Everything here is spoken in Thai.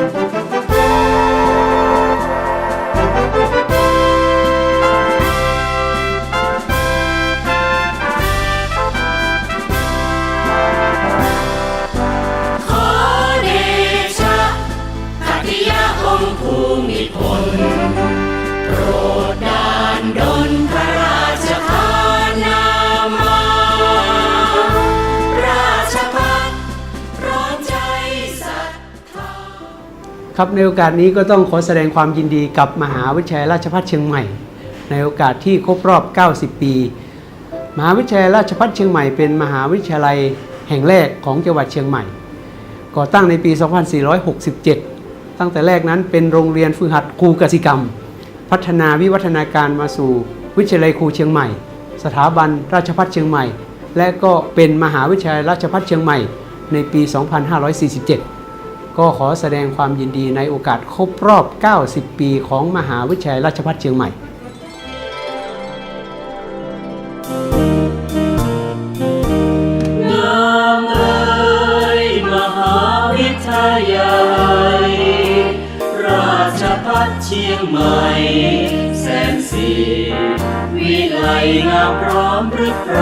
ข ครับในโอกาสนี้ก็ต้องขอแสดงความยินดีกับมหาวิทยาลัยราชภัฏเชียงใหม่ ในโอกาสที่ครบรอบ 90 ปี มหาวิทยาลัยราชภัฏเชียงใหม่เป็นมหาวิทยาลัยแห่งแรกของจังหวัดเชียงใหม่ ก่อตั้งในปี 2467 ตั้งแต่แรกนั้นเป็นโรงเรียนฝึกหัดครูกสิกรรม พัฒนาวิวัฒนาการมาสู่วิทยาลัยครูเชียงใหม่ สถาบันราชภัฏเชียงใหม่ และก็เป็นมหาวิทยาลัยราชภัฏเชียงใหม่ในปี 2547 ก็ขอแสดงความยินดีในโอกาสครบรอบ 90 ปีของมหาวิทยาลัยราชภัฏเชียงใหม่ เชียงใหม่แสนสีวิไลงามพร้อมพรึกไพร